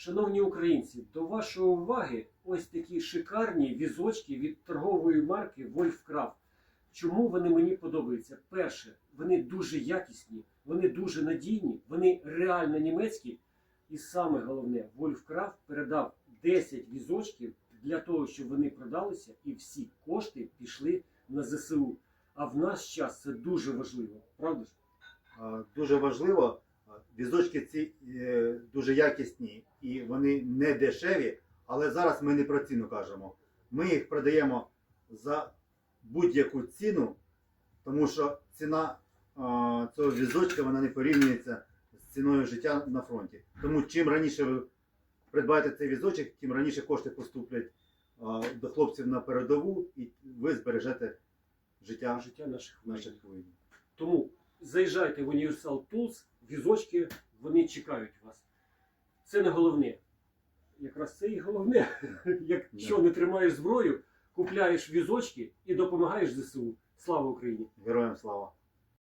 Шановні українці, до вашої уваги ось такі шикарні візочки від торгової марки Wolfcraft. Чому вони мені подобаються? Перше, вони дуже якісні, вони дуже надійні, вони реально німецькі. І саме головне, Wolfcraft передав 10 візочків для того, щоб вони продалися, і всі кошти пішли на ЗСУ. А в наш час це дуже важливо, правда ж? Дуже важливо, візочки ці е, дуже якісні і вони не дешеві, але зараз ми не про ціну кажемо. Ми їх продаємо за будь-яку ціну, тому що ціна а, цього візочка вона не порівнюється з ціною життя на фронті. Тому чим раніше ви придбаєте цей візочок, тим раніше кошти поступлять а, до хлопців на передову, і ви збережете життя Життя наших наших воїнів. Тому заїжджайте в Universal Tools, візочки, вони чекають вас. Це не головне. Якраз це і головне. Якщо не тримаєш зброю, купляєш візочки і допомагаєш ЗСУ. Слава Україні! Героям слава!